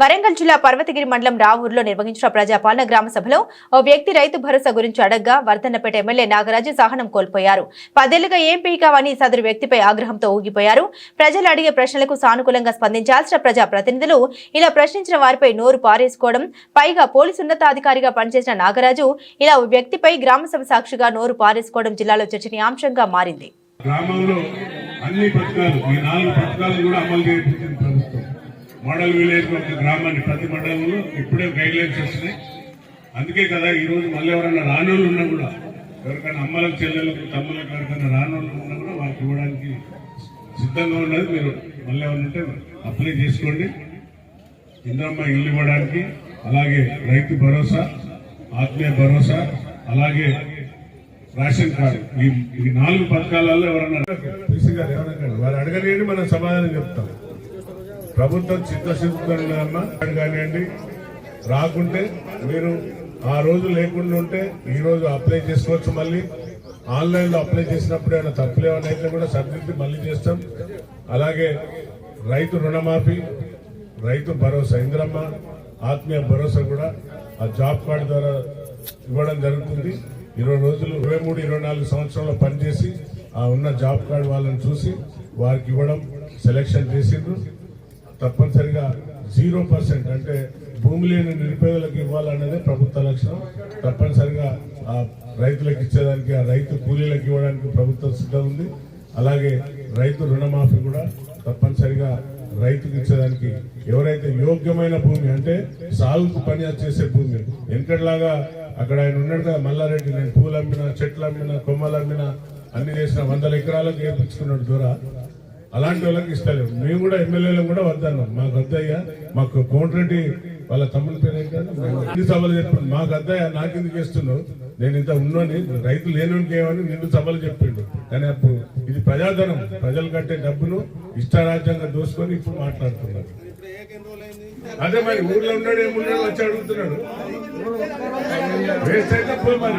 వరంగల్ జిల్లా పర్వతగిరి మండలం రావూరులో నిర్వహించిన ప్రజాపాలన గ్రామ సభలో ఓ వ్యక్తి రైతు భరోసా గురించి అడగ్గా వర్ధన్నపేట ఎమ్మెల్యే నాగరాజు సహనం కోల్పోయారు. పదేళ్ళుగా ఏం పీకావని సదరు వ్యక్తిపై ఆగ్రహంతో ఊగిపోయారు. ప్రజలు అడిగే ప్రశ్నలకు సానుకూలంగా స్పందించాల్సిన ప్రజా ప్రతినిధులు ఇలా ప్రశ్నించిన వారిపై నోరు పారేసుకోవడం పైగా పోలీసు ఉన్నతాధికారిగా పనిచేసిన నాగరాజు ఇలా ఓ వ్యక్తిపై గ్రామసభ సాక్షిగా నోరు పారేసుకోవడం జిల్లాలో చర్చనీయాంశంగా మారింది. గ్రామంలో అన్ని పథకాలు ఈ నాలుగు పథకాలు కూడా అమలు ప్రభుత్వం. మోడల్ విలేజ్ ఒక గ్రామాన్ని ప్రతి మండలంలో ఇప్పుడే గైడ్ లైన్స్ వస్తున్నాయి. అందుకే కదా ఈ రోజు మళ్ళీ ఎవరైనా రానోళ్ళు ఉన్నా కూడా ఎవరికైనా అమ్మలకు చెల్లెలకు తమ్ములకు ఎవరికైనా రానోళ్ళు ఉన్నా కూడా వాళ్ళకి ఇవ్వడానికి సిద్ధంగా ఉన్నది. మీరు మళ్ళీ ఎవరైనా ఉంటే అప్లై చేసుకోండి. ఇంద్రమ్మ ఇల్లు ఇవ్వడానికి అలాగే రైతు భరోసా ఆత్మీయ భరోసా అలాగే రేషన్ కార్డు. ఈ నాలుగు పథకాలలో ఎవరన్నా పీసీ గారు ఎవరన్నా వారు అడగలేని మనం సమాధానం చెప్తాం. ప్రభుత్వం చిత్తశుద్ధిగా కానివ్వండి రాకుంటే మీరు ఆ రోజు లేకుండా ఉంటే ఈ రోజు అప్లై చేసుకోవచ్చు మళ్ళీ. ఆన్లైన్లో అప్లై చేసినప్పుడు ఏమైనా తప్పులు ఏమైనా అయితే కూడా సబ్జెక్ట్ మళ్ళీ చేస్తాం. అలాగే రైతు రుణమాఫీ రైతు భరోసా ఇంద్రమ్మ ఆత్మీయ భరోసా కూడా ఆ జాబ్ కార్డు ద్వారా ఇవ్వడం జరుగుతుంది. ఇరవై రోజులు ఇరవై మూడు ఇరవై నాలుగు సంవత్సరాల్లో పనిచేసి ఆ ఉన్న జాబ్ కార్డు వాళ్ళని చూసి వారికి ఇవ్వడం సెలెక్షన్ చేసిండ్రు. తప్పనిసరిగా జీరో పర్సెంట్ అంటే భూమి లేని నిరుపేదలకు ఇవ్వాలన్నదే ప్రభుత్వ లక్ష్యం. తప్పనిసరిగా ఆ రైతులకు ఇచ్చేదానికి ఆ రైతు కూలీలకు ఇవ్వడానికి ప్రభుత్వం సిద్ధం ఉంది. అలాగే రైతు రుణమాఫీ కూడా తప్పనిసరిగా రైతుకు ఇచ్చేదానికి ఎవరైతే యోగ్యమైన భూమి అంటే సాగుకు పని చేసే భూమి వెనకట్లాగా అక్కడ ఆయన ఉన్నాడు కదా మల్లారెడ్డి నేను పూలు అమ్మినా చెట్లు అమ్మినా కొమ్మలు అమ్మినా అన్ని చేసిన వందల ఎకరాలకు ఏర్పించుకున్నాడు దూర. అలాంటి వాళ్ళకి ఇష్టాలు మేము కూడా ఎమ్మెల్యేలు కూడా వద్దన్నాం. మాకు వద్దయ్యా మాకు కోంట్రెడ్డి వాళ్ళ తమ్ముని పేరు ఏంటంటే సభలు చెప్పండి. మాకు అద్దయ్యా నాకు ఎందుకు ఇస్తున్నావు నేను ఇంత ఉన్నాను రైతు లేనునికి ఏమని నిన్ను సభలు చెప్పిండు. కానీ అప్పుడు ఇది ప్రజాధనం. ప్రజలు కట్టే డబ్బును ఇష్టారాజ్యంగా దోసుకొని ఇప్పుడు మాట్లాడుతున్నారు. అదే మరి ఊర్లో ఉన్నాడు ఏమున్నాడు వచ్చి అడుగుతున్నాడు. వేస్ట్ అయితే పోయి మరి